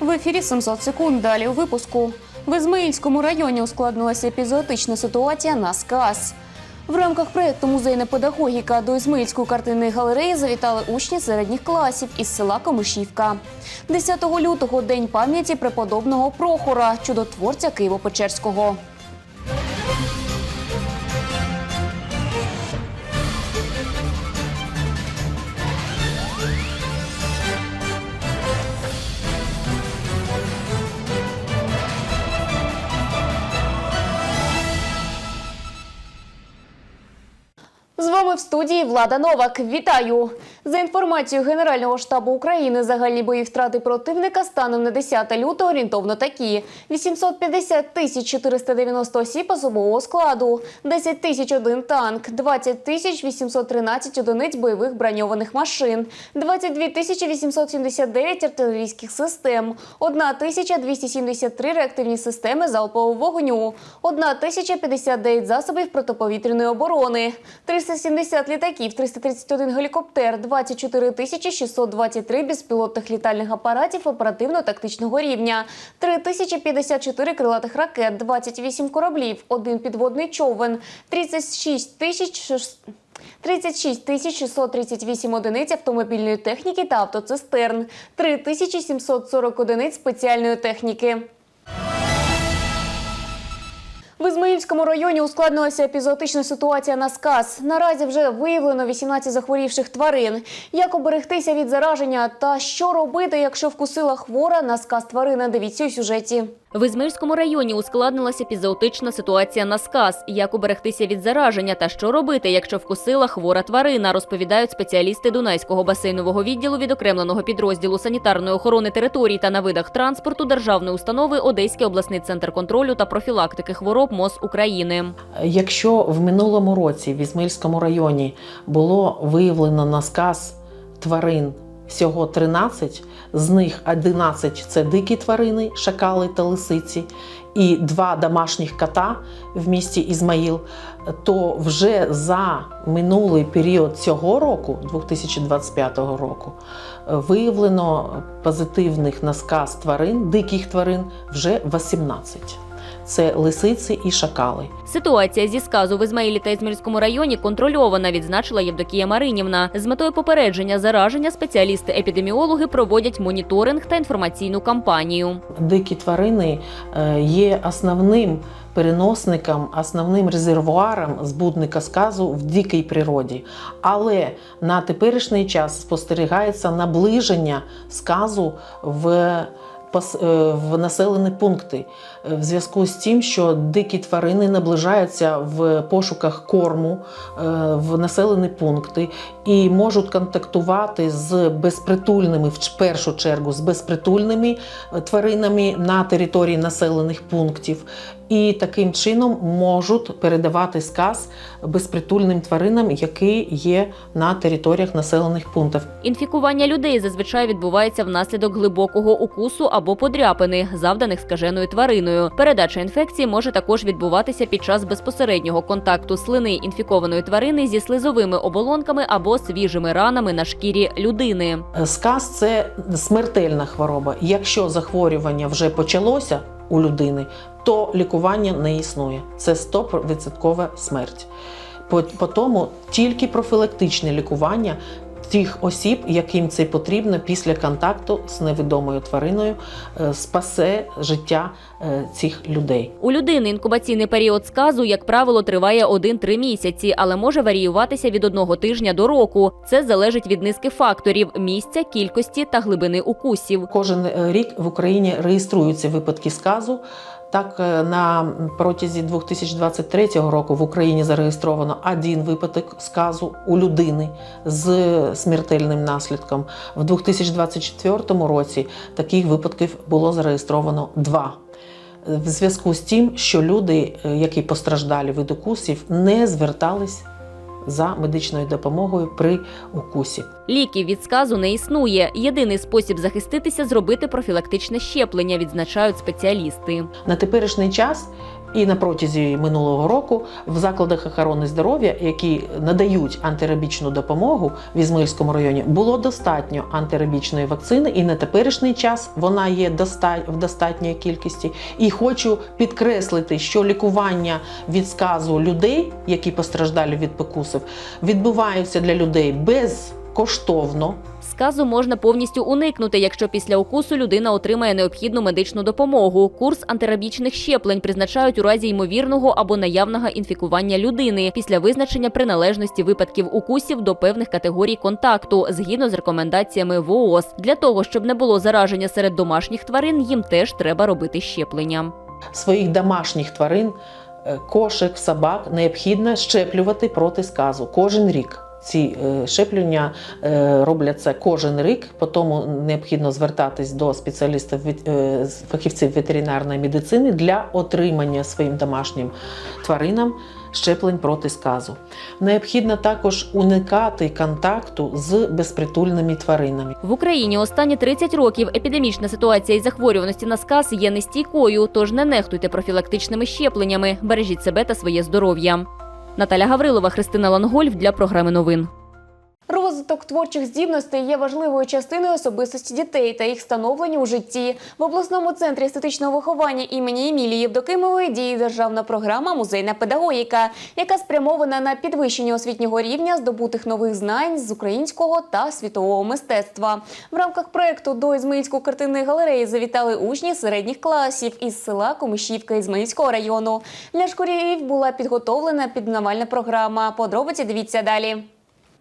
В ефірі 700 секунд. Далі у випуску. В Ізмаїльському районі ускладнилася епізоотична ситуація на сказ. В рамках проєкту Музейна педагогіка до Ізмаїльської картинної галереї завітали учні середніх класів із села Комишівка. 10 лютого день пам'яті преподобного Прохора, чудотворця Києво-Печерського. В студії Влада Новак. Вітаю! За інформацією Генерального штабу України, загальні бої втрати противника станом на 10 лютого орієнтовно такі: 850 тисяч 490 осіб особового складу, 10 тисяч один танк, 20 тисяч 813 одиниць бойових броньованих машин, 22 тисячі 879 артилерійських систем, 1 тисяча 273 реактивні системи залпового вогню, 1 тисяча 59 засобів протиповітряної оборони, 370 літаків, 331 гелікоптер, 24 тисячі 623 безпілотних літальних апаратів оперативно-тактичного рівня, 3054 крилатих ракет, 28 кораблів, один підводний човен, 36 тисяч шест- 36 тисяч 638 одиниць автомобільної техніки та автоцистерн, 3740 одиниць спеціальної техніки. В Ізмаїльському районі ускладнилася епізоотична ситуація на сказ. Наразі вже виявлено 18 захворівших тварин. Як оберегтися від зараження та що робити, якщо вкусила хвора на сказ тварина? Дивіться у сюжеті. В Ізмирському районі ускладнилася епізоотична ситуація на сказ. Як уберегтися від зараження та що робити, якщо вкусила хвора тварина, розповідають спеціалісти Дунайського басейнового відділу відокремленого підрозділу санітарної охорони територій та на видах транспорту державної установи Одеський обласний центр контролю та профілактики хвороб МОЗ України. Якщо в минулому році в Ізмаїльському районі було виявлено на сказ тварин всього 13, з них 11 – це дикі тварини, шакали та лисиці, і два домашніх кота в місті Ізмаїл, то вже за минулий період цього року, 2025 року, виявлено позитивних на сказ тварин, диких тварин вже 18. Це лисиці і шакали. Ситуація зі сказу в Ізмаїлі та Ізмаїльському районі контрольована, відзначила Євдокія Маринівна. З метою попередження зараження спеціалісти-епідеміологи проводять моніторинг та інформаційну кампанію. Дикі тварини е, є основним переносником, основним резервуаром збудника сказу в дикій природі. Але на теперішній час спостерігається наближення сказу в в населені пункти Е, в зв'язку з тим, що дикі тварини наближаються в пошуках корму е, в населені пункти і можуть контактувати з безпритульними, в першу чергу, з безпритульними е, тваринами на території населених пунктів. І таким чином можуть передавати сказ безпритульним тваринам, які є на територіях населених пунктів. Інфікування людей зазвичай відбувається внаслідок глибокого укусу або подряпини, завданих скаженою твариною. Передача інфекції може також відбуватися під час безпосереднього контакту слини інфікованої тварини зі слизовими оболонками або свіжими ранами на шкірі людини. Сказ це смертельна хвороба. Якщо захворювання вже почалося у людини, то лікування не існує. Це 100% смерть. По, тому тільки профілактичне лікування тих осіб, яким це потрібно після контакту з невідомою твариною, е, спасе життя е, цих людей. У людини інкубаційний період сказу, як правило, триває 1-3 місяці, але може варіюватися від одного тижня до року. Це залежить від низки факторів: місця, кількості та глибини укусів. Кожен е, рік в Україні реєструються випадки сказу. Так, е, на протязі 2023 року в Україні зареєстровано один випадок сказу у людини з смертельним наслідком. В 2024 році таких випадків було зареєстровано два. В зв'язку з тим, що люди, е, які постраждали від укусів, не звертались за медичною допомогою при укусі. Ліків від сказу не існує. Єдиний спосіб захиститися зробити профілактичне щеплення, відзначають спеціалісти. На теперішній час І на протязі минулого року в закладах охорони здоров'я, які надають антирабічну допомогу в Ізмаїльському районі, було достатньо антирабічної вакцини, і на теперішній час вона є в достатньої кількості. І хочу підкреслити, що лікування від сказу людей, які постраждали від покусів, відбувається для людей безкоштовно. Сказу можна повністю уникнути, якщо після укусу людина отримає необхідну медичну допомогу. Курс антирабічних щеплень призначають у разі ймовірного або наявного інфікування людини після визначення приналежності випадків укусів до певних категорій контакту згідно з рекомендаціями ВООЗ. Для того щоб не було зараження серед домашніх тварин, їм теж треба робити щеплення. своїх домашніх тварин, е, кошик, собак необхідно щеплювати проти сказу кожен рік. Ці е, щеплення е, робляться кожен рік, по тому необхідно звертатись до спеціалістів е, фахівців ветеринарної медицини для отримання своїм домашнім тваринам щеплень проти сказу. Необхідно також уникати контакту з безпритульними тваринами. В Україні останні 30 років епідемічна ситуація із захворюваності на сказ є нестійкою, тож не нехтуйте профілактичними щепленнями. Бережіть себе та своє здоров'я. Наталя Гаврилова, Христина Лангольф для програми новин. Розвиток творчих здібностей є важливою частиною особистості дітей та їх становлення у житті. В обласному центрі естетичного виховання імені Емілії Євдокимової діє державна програма Музейна педагогіка, яка спрямована на підвищення освітнього рівня здобутих нових знань з українського та світового мистецтва. В рамках проекту до Ізмаїльської картинної галереї завітали учні середніх класів із села Комишівка Ізмаїльського району. Для школярів була підготовлена піднавальна програма. Подробиці дивіться далі.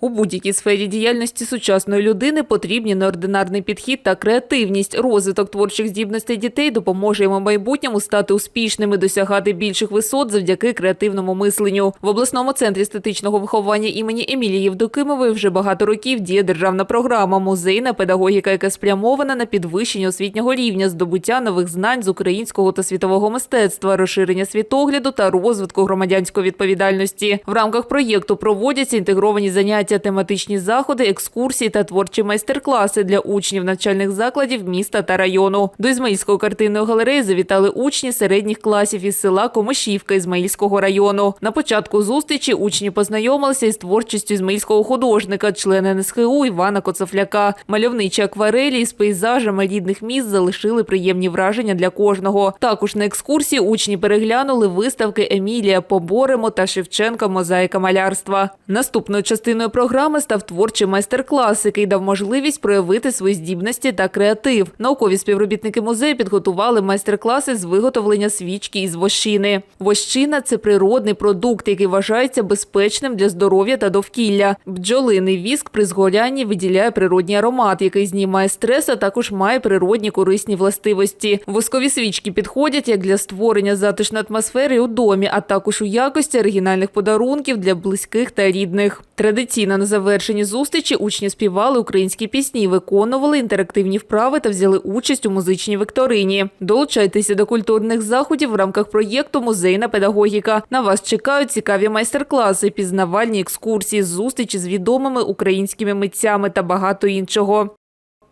У будь-якій сфері діяльності сучасної людини потрібні неординарний підхід та креативність. Розвиток творчих здібностей дітей допоможе їм у майбутньому стати успішними, досягати більших висот завдяки креативному мисленню. В обласному центрі естетичного виховання імені Емілії Євдокимової вже багато років діє державна програма Музейна педагогіка, яка спрямована на підвищення освітнього рівня, здобуття нових знань з українського та світового мистецтва, розширення світогляду та розвитку громадянської відповідальності. В рамках проєкту проводяться інтегровані заняття, тематичні заходи, екскурсії та творчі майстер-класи для учнів навчальних закладів міста та району. До Ізмаїльської картинної галереї завітали учні середніх класів із села Комишівка Ізмаїльського району. На початку зустрічі учні познайомилися із творчістю ізмаїльського художника, члена НСХУ Івана Коцофляка. Мальовничі акварелі із пейзажами рідних міст залишили приємні враження для кожного. Також на екскурсії учні переглянули виставки Емілія Поборемо та Шевченка Мозаїка малярства. Наступною частиною програми став творчий майстер-клас, який дав можливість проявити свої здібності та креатив. Наукові співробітники музею підготували майстер-класи з виготовлення свічки із вощини. Вощина це природний продукт, який вважається безпечним для здоров'я та довкілля. Бджолиний віск при згорянні виділяє природній аромат, який знімає стрес, а також має природні корисні властивості. Воскові свічки підходять як для створення затишної атмосфери у домі, а також у якості оригінальних подарунків для близьких та рідних. Традиційно на завершенні зустрічі учні співали українські пісні, виконували інтерактивні вправи та взяли участь у музичній вікторині. Долучайтеся до культурних заходів в рамках проєкту Музейна педагогіка. На вас чекають цікаві майстер-класи, пізнавальні екскурсії, зустрічі з відомими українськими митцями та багато іншого.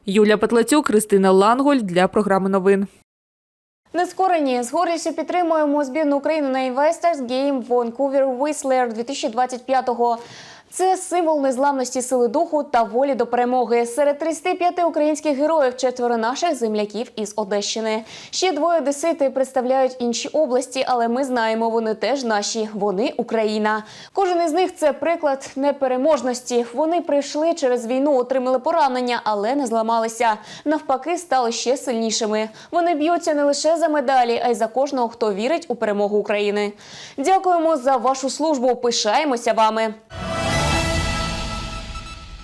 Юля Петлацюк, Христина Ланголь для програми новин. Нескорені з гордістю підтримуємо збірну України на Investors Game Vancouver Whistler 2025-го. Це символ незламності сили духу та волі до перемоги. Серед 35 українських героїв четверо наших земляків із Одещини. Ще двоє одесити представляють інші області, але ми знаємо, вони теж наші. Вони Україна. Кожен із них це приклад непереможності. Вони прийшли через війну, отримали поранення, але не зламалися. Навпаки, стали ще сильнішими. Вони б'ються не лише за медалі, а й за кожного, хто вірить у перемогу України. Дякуємо за вашу службу. Пишаємося вами.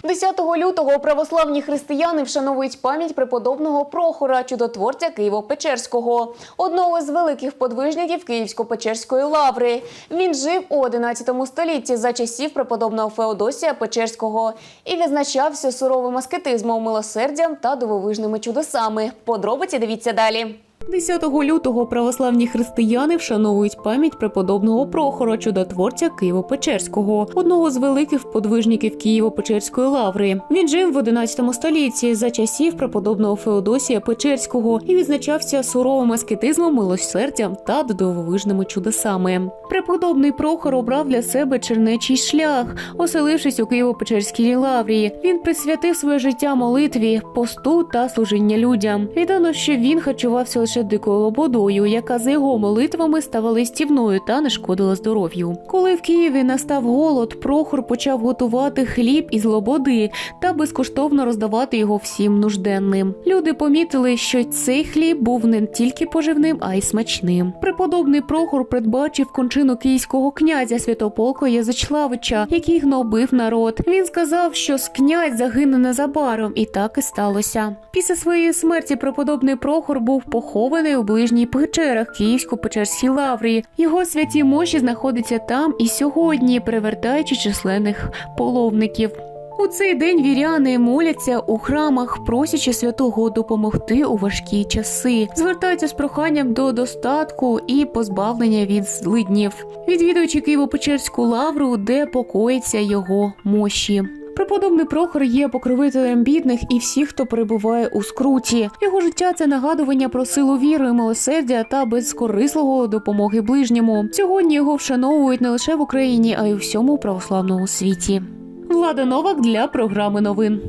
10 лютого православні християни вшановують пам'ять преподобного Прохора, чудотворця Києво-Печерського, одного з великих подвижників Київсько-Печерської лаври. Він жив у 11 столітті за часів преподобного Феодосія Печерського і відзначався суровим аскетизмом, милосердям та дивовижними чудесами. Подробиці дивіться далі. 10 лютого православні християни вшановують пам'ять преподобного Прохора, чудотворця Києво-Печерського, одного з великих подвижників Києво-Печерської лаври. Він жив в 11 столітті за часів преподобного Феодосія Печерського і відзначався суровим аскетизмом, милосердям та дивовижними чудесами. Преподобний Прохор обрав для себе чернечий шлях, оселившись у Києво-Печерській лаврі. Він присвятив своє життя молитві, посту та служіння людям. Відомо, що він харчувався лише дикою лободою, яка за його молитвами стала листівною та не шкодила здоров'ю. Коли в Києві настав голод, Прохор почав готувати хліб із лободи та безкоштовно роздавати його всім нужденним. Люди помітили, що цей хліб був не тільки поживним, а й смачним. Преподобний Прохор передбачив кончину київського князя Святополка Язичлавича, який гнобив народ. Він сказав, що князь загине незабаром, і так і сталося. Після своєї смерті преподобний Прохор був похований у ближній печерах Київсько-Печерській лаврі. Його святі мощі знаходяться там і сьогодні, привертаючи численних половників. У цей день віряни моляться у храмах, просячи святого допомогти у важкі часи, звертаються з проханням до достатку і позбавлення від злиднів, відвідуючи Києво-Печерську лавру, де покоїться його мощі. Преподобний Прохор є покровителем бідних і всіх, хто перебуває у скруті. Його життя це нагадування про силу віри, милосердя та безкорисливого допомоги ближньому. Сьогодні його вшановують не лише в Україні, а й у всьому православному світі. Влада Новак для програми новин.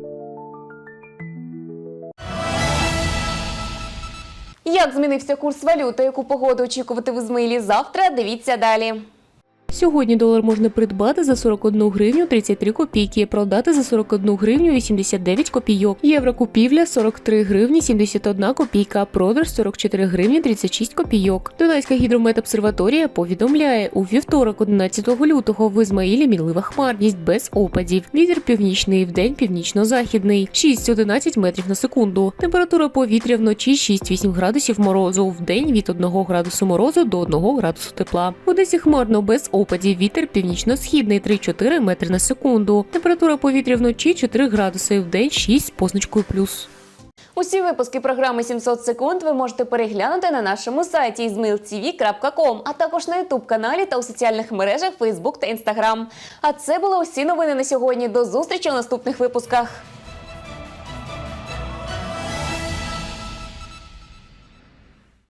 Як змінився курс валюти, яку погоду очікувати в Ізмаїлі завтра? Дивіться далі. Сьогодні долар можна придбати за 41 гривню 33 копійки, продати за 41 гривню 89 копійок. Євро купівля 43 гривні 71 копійка, продаж 44 гривні 36 копійок. Дунайська гідрометобсерваторія повідомляє, у вівторок 11 лютого в Ізмаїлі мінлива хмарність без опадів. Вітер північний в день північно-західний 6-11 метрів на секунду. Температура повітря вночі 6-8 градусів морозу, в день від 1 градусу морозу до 1 градусу тепла. В Одесі хмарно без опадів. Вітер північно-східний 3-4 метри на секунду. Температура повітря вночі 4 градуси, в день 6 з позначкою плюс. Усі випуски програми 700 секунд ви можете переглянути на нашому сайті izmailtv.com, а також на ютуб каналі та у соціальних мережах Facebook та Instagram. А це були усі новини на сьогодні. До зустрічі у наступних випусках.